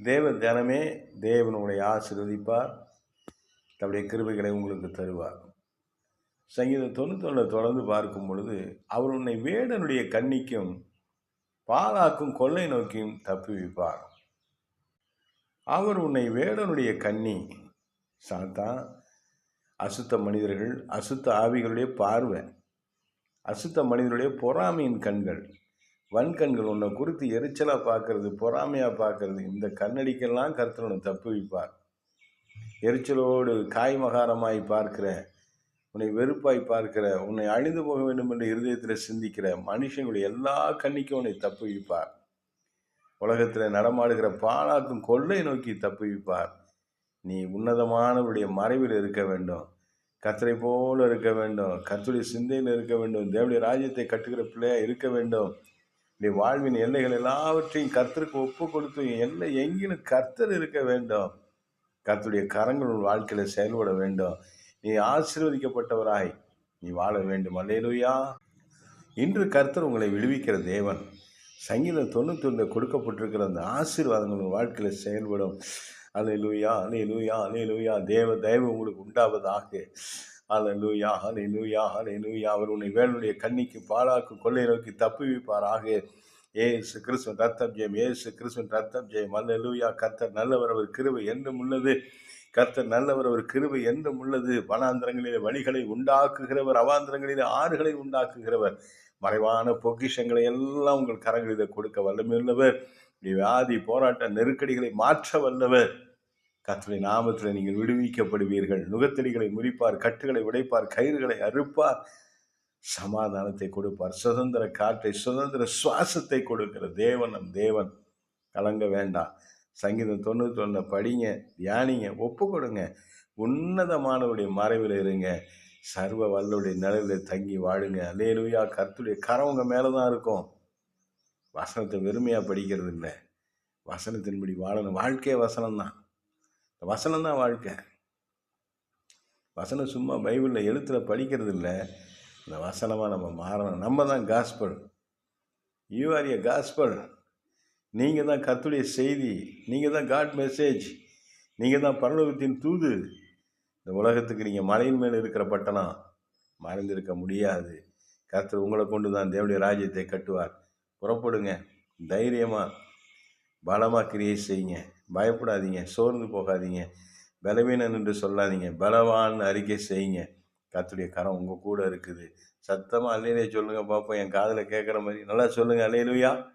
தேவ தினமே தேவன் உங்களை தன்னுடைய கிருபைகளை உங்களுக்கு தருவார். சங்கீதம் தொண்ணூத்தொன்னில் தொடர்ந்து பார்க்கும் பொழுது அவர் உன்னை வேடனுடைய கண்ணிக்கும் பாலாக்கும் கொள்ளை நோக்கியும் தப்புவிப்பார் அவர் உன்னை வேடனுடைய கண்ணி சாத்தான் அசுத்த மனிதர்கள் அசுத்த ஆவிகளுடைய பார்வை அசுத்த மனிதனுடைய பொறாமையின் கண்கள் வன்கண்கள் உன்னை குறித்து எரிச்சலாக பார்க்கறது பொறாமையாக பார்க்கறது இந்த கண்ணடிக்கெல்லாம் கருத்தில் உன்னை தப்பு வைப்பார். எரிச்சலோடு காய்மகாரமாய் பார்க்கிற உன்னை வெறுப்பாய் பார்க்கிற உன்னை அழிந்து போக வேண்டும் என்று இருதயத்தில் சிந்திக்கிற மனுஷங்களுடைய எல்லா கண்ணிக்கும் உன்னை தப்பு வைப்பார். உலகத்தில் நடமாடுகிற பாலாக்கும் கொள்ளை நோக்கி தப்பு வைப்பார். நீ உன்னதமானவருடைய மறைவில் இருக்க வேண்டும். கத்தரை போல இருக்க வேண்டும். கத்துடைய சிந்தையில் இருக்க வேண்டும். தேவடைய ராஜ்யத்தை கட்டுகிற பிள்ளையா இருக்க வேண்டும். நீ வாழ்வின் எல்லைகள் எல்லாவற்றையும் கர்த்தருக்கு ஒப்பு கொடுத்து எல்லை எங்கிலும் கர்த்தர் இருக்க வேண்டும். கர்த்தருடைய கரங்கள் உன் வாழ்க்கையில் செயல்பட வேண்டும். நீ ஆசீர்வதிக்கப்பட்டவராய் நீ வாழ வேண்டும். அல்லேலுயா. இன்று கர்த்தர் உங்களை விடுவிக்கிற தேவன். சங்கீதம் தொண்ணூத்தொன்று கொடுக்கப்பட்டிருக்கிற அந்த ஆசீர்வாதங்கள் உங்கள் வாழ்க்கையில் செயல்படும். அலையலூயா அலையலூயா அலையலூயா தேவ தயவு உங்களுக்கு உண்டாவதாக. அலையலூயா அலையலூயா லூயா அவர் உன்னை வேலுடைய கண்ணிக்கு பாலாக்கு கொள்ளை நோக்கி தப்புவிப்பாராக. ஏசு கிறிஸ்துவன் ரத்தம் ஜெயம் ஏசு கிறிஸ்துவன் ரத்தம் ஜெயம். அல்லேலூயா கர்த்தர் நல்லவர் அவர் கிருவை என்றும் உள்ளது. கர்த்தர் நல்லவர் அவர் கிருவை என்றும் உள்ளது. வனாந்திரங்களிலே வழிகளை உண்டாக்குகிறவர் அவாந்திரங்களிலே ஆறுகளை உண்டாக்குகிறவர். மறைவான பொக்கிஷங்களை எல்லாம் உங்கள் கரங்களில் கொடுக்க வல்லமையுள்ளவர். வியாதி போராட்ட நெருக்கடிகளை மாற்ற வல்லவர். கத்தனை நாமத்தில் நீங்கள் விடுவிக்கப்படுவீர்கள். நுகத்தடிகளை முறிப்பார் கட்டுகளை உடைப்பார் கயிறுகளை அறுப்பார். சமாதானத்தை கொடுப்பார். சுதந்திர காற்றை சுதந்திர சுவாசத்தை கொடுக்கிற தேவன் நம் தேவன். கலங்க வேண்டாம். சங்கீதம் தொண்ணூற்றி ஒன்று படிங்க தியானிங்க ஒப்பு கொடுங்க உன்னதமானவருடைய மறைவில் இருங்க. சர்வ வல்லுடைய நிலையில் தங்கி வாழுங்க. அலேலுயா கர்த்துடைய கரம் உங்கள் மேலே தான் இருக்கும். வசனத்தை வெறுமையாக படிக்கிறது இல்லை வசனத்தின்படி வாழணும். வாழ்க்கையே வசனம் தான் வசனம் தான் வாழ்க்கை. வசனம் சும்மா பைபிளில் எழுத்தில் படிக்கிறது இல்லை இந்த வசனமாக நம்ம மாறணும். நம்ம தான் gospel you are a gospel நீங்கள் தான் கத்துடைய செய்தி. நீங்கள் தான் காட் மெசேஜ் நீங்கள் தான் பரலோகத்தின் தூது. இந்த உலகத்துக்கு நீங்கள் மலையின் மேலே இருக்கிற பட்டணம் மறைந்திருக்க முடியாது. கர்த்தர் உங்களை கொண்டு தான் தேவனுடைய ராஜ்யத்தை கட்டுவார். புறப்படுங்க. தைரியமாக பலமாக கிரியேட் செய்யுங்க. பயப்படாதீங்க. சோர்ந்து போகாதீங்க. பலவீனன் என்று சொல்லாதீங்க. பலவான் அறிக்கை செய்யுங்க. கத்துடைய கரம் உங்கள் கூட இருக்குது. சத்தமாக அல்லையிலே சொல்லுங்கள் பார்ப்போம் என் காதில் கேட்குற மாதிரி நல்லா சொல்லுங்கள் அல்லையிலுயா